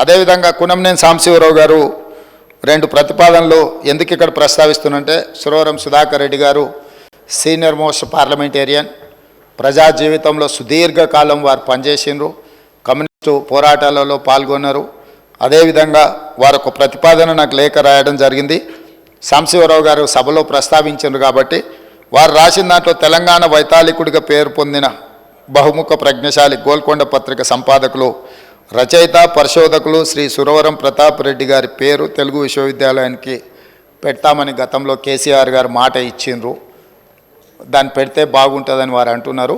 అదేవిధంగా కునంనేని సాంబశివరావు గారు రెండు ప్రతిపాదనలు ఎందుకు ఇక్కడ ప్రస్తావిస్తున్నంటే సురవరం సుధాకర్ రెడ్డి గారు సీనియర్ మోస్ట్ పార్లమెంటేరియన్ ప్రజా జీవితంలో సుదీర్ఘకాలం వారు పనిచేసిండ్రు కమ్యూనిస్టు పోరాటాలలో పాల్గొన్నారు. అదేవిధంగా వారు ఒక ప్రతిపాదన నాకు లేఖ రాయడం జరిగింది. సాంబశివరావు గారు సభలో ప్రస్తావించారు కాబట్టి వారు రాసిన దాంట్లో తెలంగాణ వైతాళికుడిగా పేరు పొందిన బహుముఖ ప్రజ్ఞశాలి గోల్కొండ పత్రిక సంపాదకులు రచయిత పరిశోధకులు శ్రీ సురవరం ప్రతాప్ రెడ్డి గారి పేరు తెలుగు విశ్వవిద్యాలయానికి పెడతామని గతంలో కేసీఆర్ గారు మాట ఇచ్చిండ్రు. దాన్ని పెడితే బాగుంటుందని వారు అంటున్నారు.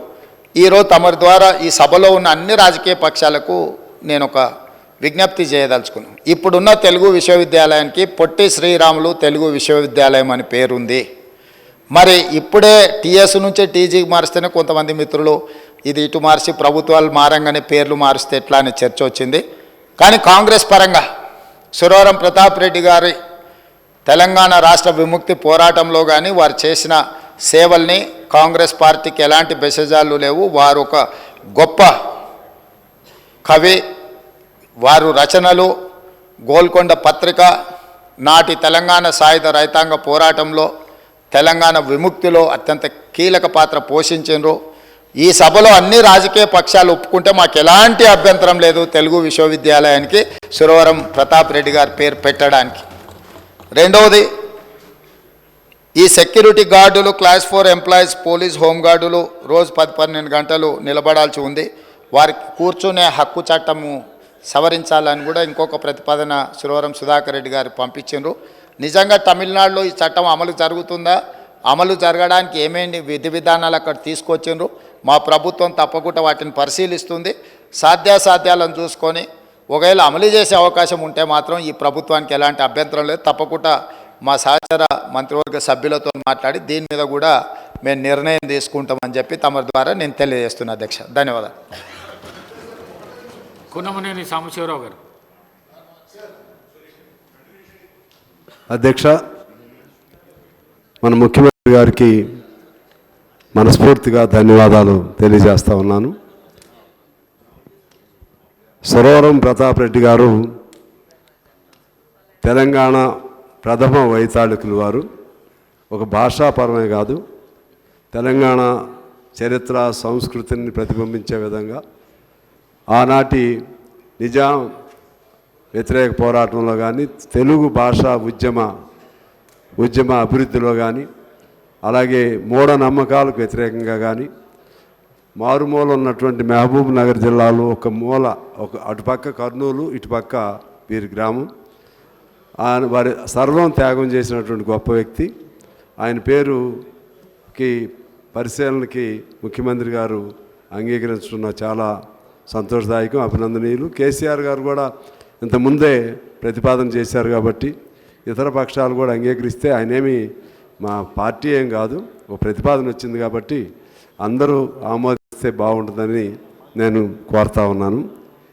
ఈరోజు తమరి ద్వారా ఈ సభలో ఉన్న అన్ని రాజకీయ పక్షాలకు నేను ఒక విజ్ఞప్తి చేయదలుచుకున్నాను. ఇప్పుడున్న తెలుగు విశ్వవిద్యాలయానికి పొట్టి శ్రీరాములు తెలుగు విశ్వవిద్యాలయం అని పేరుంది. మరి ఇప్పుడే టీఎస్ నుంచి టీజీకి మారిస్తేనే కొంతమంది మిత్రులు ఇది ఇటు మార్చి ప్రభుత్వాలు మారంగానే పేర్లు మారుస్తే ఎట్లా అనే చర్చ వచ్చింది. కానీ కాంగ్రెస్ పరంగా సురవరం ప్రతాప్ రెడ్డి గారి తెలంగాణ రాష్ట్ర విముక్తి పోరాటంలో కానీ వారు చేసిన సేవల్ని కాంగ్రెస్ పార్టీకి ఎలాంటి బెసజాలు లేవు. వారు ఒక గొప్ప కవి వారు రచనలు గోల్కొండ పత్రిక నాటి తెలంగాణ సాయుధ రైతాంగ పోరాటంలో తెలంగాణ విముక్తిలో అత్యంత కీలక పాత్ర పోషించారు ఈ సభలో అన్ని రాజకీయ పక్షాలు ఒప్పుకుంటే మాకు ఎలాంటి అభ్యంతరం లేదు తెలుగు విశ్వవిద్యాలయానికి సురవరం ప్రతాప్ రెడ్డి గారి పేరు పెట్టడానికి. రెండవది ఈ security గార్డులు class four employees police home గార్డులు రోజు పది పన్నెండు గంటలు నిలబడాల్సి ఉంది. వారికి కూర్చునే హక్కు చట్టము సవరించాలని కూడా ఇంకొక ప్రతిపాదన సురవరం సుధాకర్ రెడ్డి గారు పంపించారు నిజంగా తమిళనాడులో ఈ చట్టం అమలు జరుగుతుందా? అమలు జరగడానికి ఏమేమి విధి విధానాలు అక్కడ తీసుకొచ్చిండ్రు? మా ప్రభుత్వం తప్పకుండా వాటిని పరిశీలిస్తుంది సాధ్యాసాధ్యాలను చూసుకొని ఒకవేళ అమలు చేసే అవకాశం ఉంటే మాత్రం ఈ ప్రభుత్వానికి ఎలాంటి అభ్యంతరం లేదు. తప్పకుండా మా సహచర మంత్రివర్గ సభ్యులతో మాట్లాడి దీని మీద కూడా మేము నిర్ణయం తీసుకుంటామని చెప్పి తమ ద్వారా నేను తెలియజేస్తున్నా అధ్యక్ష. ధన్యవాదాలు. కున్నమనేని సాంబశివరావు గారు. అధ్యక్ష మన ముఖ్యమంత్రి గారికి మనస్ఫూర్తిగా ధన్యవాదాలు తెలియజేస్తా ఉన్నాను. సురవరం ప్రతాప్ రెడ్డి గారు తెలంగాణ ప్రథమ వైతాళికులు వారు. ఒక భాషాపరమే కాదు తెలంగాణ చరిత్ర సంస్కృతిని ప్రతిబింబించే విధంగా ఆనాటి నిజాం వ్యతిరేక పోరాటంలో కానీ తెలుగు భాష ఉద్యమ ఉద్యమ అభివృద్ధిలో కానీ అలాగే మూఢనమ్మకాలకు వ్యతిరేకంగా కానీ మారుమూల ఉన్నటువంటి మహబూబ్ నగర్ జిల్లాలో ఒక మూల ఒక అటుపక్క కర్నూలు ఇటుపక్క వీరి గ్రామం. ఆయన వారి సర్వం త్యాగం చేసినటువంటి గొప్ప వ్యక్తి. ఆయన పేరుకి పరిశీలనకి ముఖ్యమంత్రి గారు అంగీకరించడం చాలా సంతోషదాయకం అభినందనీయులు. కేసీఆర్ గారు కూడా ఇంతకుముందే ప్రతిపాదన చేశారు కాబట్టి ఇతర పక్షాలు కూడా అంగీకరిస్తే ఆయనేమి మా పార్టీ ఏం కాదు ఒక ప్రతిపాదన వచ్చింది కాబట్టి అందరూ ఆమోదిస్తే బాగుంటుందని నేను కోరుతా ఉన్నాను.